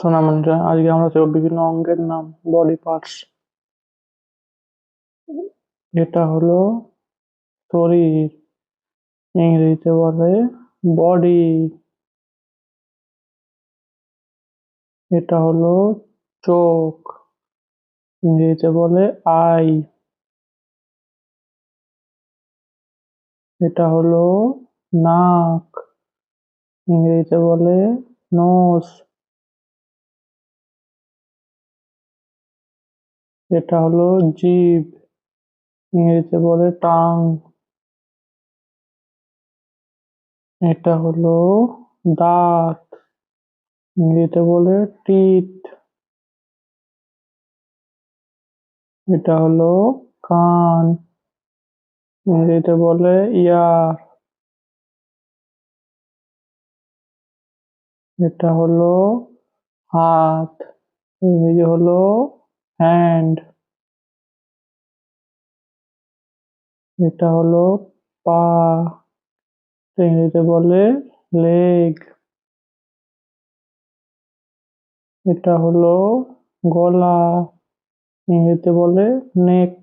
সোনামণিরা আজকে আমরা বিভিন্ন অঙ্গের নাম বডি পার্টস এটা হলো শরীর ইংরেজিতে বলে বডি এটা হলো চোখ, ইংরেজিতে বলে আই এটা হলো নাক, ইংরেজিতে বলে নোজ এটা হলো জিভ ইংরেজিতে বলে টাং। এটা হলো দাঁত, ইংরেজিতে বলে টিট এটা হলো কান, ইংরেজিতে বলে ইয়ার। এটা হলো হাত, ইংরেজি হলো হ্যান্ড এটা হলো পা ইংরেজিতে বলে লেগ এটা হলো গলা ইংরেজিতে বলে নেক